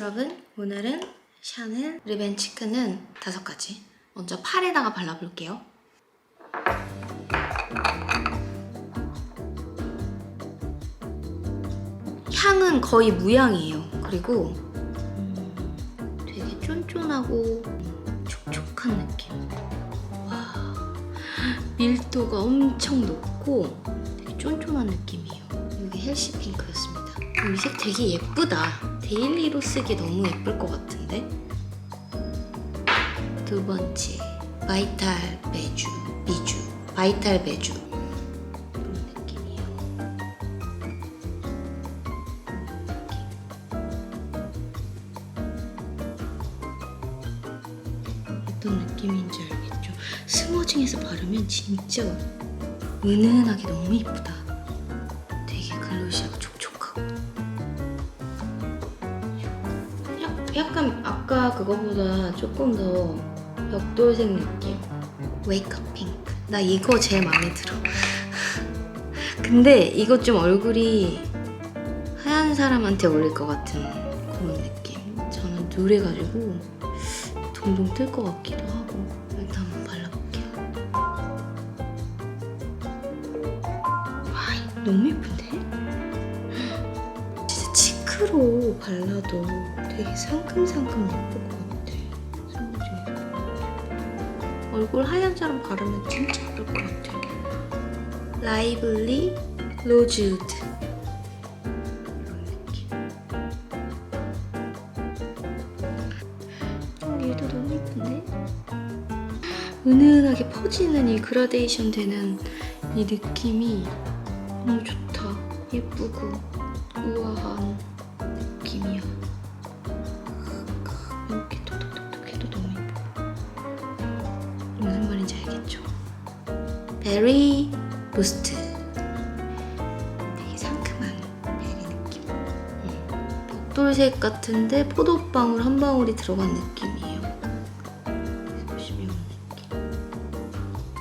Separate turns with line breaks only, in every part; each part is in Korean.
여러분 오늘은 샤넬 리벤 치크는 다섯 가지. 먼저 팔에다가 발라볼게요. 향은 거의 무향이에요. 그리고 음, 되게 쫀쫀하고 음, 촉촉한 느낌. 와 밀도가 엄청 높고 되게 쫀쫀한 느낌이에요. 이게 헬시 핑크였습니다 이 색 되게 예쁘다. 데일리로 쓰기 너무 예쁠 것 같은데? 두 번째 바이탈 베주 비주. 바이탈 베주. 이런 느낌이에요. 어떤 느낌인지 알겠죠? 스머징해서 바르면 진짜 은은하게 너무 예쁘다 약- 약간 아까 그거보다 조금 더 벽돌색 느낌. 웨이크업 핑크 나 이거 제일 마음에 들어. 근데 이거 좀 얼굴이 하얀 사람한테 어울릴 것 같은 그런 느낌. 저는 누래가지고 동동 뜰 것 같기도 하고. 일단 한번 발라볼게요. 와 이거 너무 예쁜데? 치크로 발라도 되게 상큼상큼 예쁠 것 같아 스무징에서 얼굴 하얀 사람 바르면 진짜 예쁠 것 같아. 라이블리 로즈우드. 얘도 예쁜데? 은은하게 퍼지는 이 그라데이션 되는 이 느낌이 너무 좋다. 예쁘고 우아한 느낌이야. 이렇게 톡톡톡톡 해도 너무 예뻐. 무슨 말인지 알겠죠? 베리 부스트. 되게 상큼한 베리 느낌. 음, 벽돌색 같은데 포도방울 한 방울이 들어간 느낌이에요.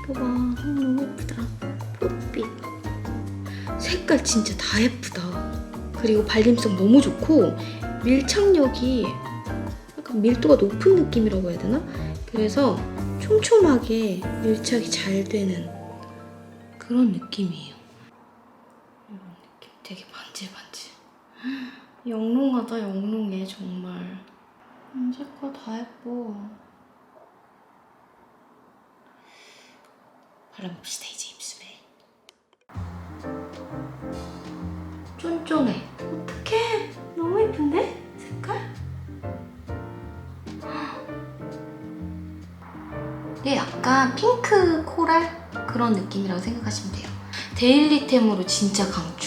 봐봐, 너무 예쁘다. 포도빛. 색깔 진짜 다 예쁘다. 그리고 발림성 너무 좋고 밀착력이 약간 밀도가 높은 느낌이라고 해야 되나? 그래서 촘촘하게 밀착이 잘 되는 그런 느낌이에요. 이런 느낌 되게 반질반질. 영롱하다 영롱해 정말. 음, 색깔 다 예뻐. 발라봅시다 이제 입술에. 쫀쫀해. 이게 약간 핑크 코랄 그런 느낌이라고 생각하시면 돼요. 데일리템으로 진짜 강추.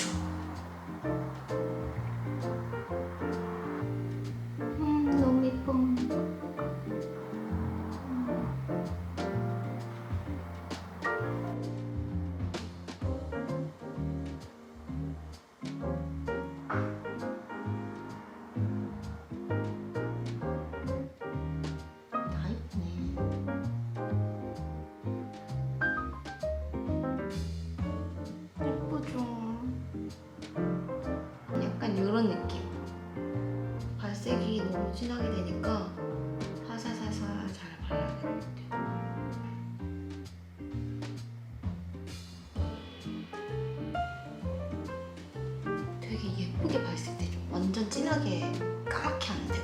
이런 느낌. 발색이 너무 진하게 되니까 사사사사 잘 발라야 같아요. 되게 예쁘게 발색되죠. 완전 진하게 까맣게 하는데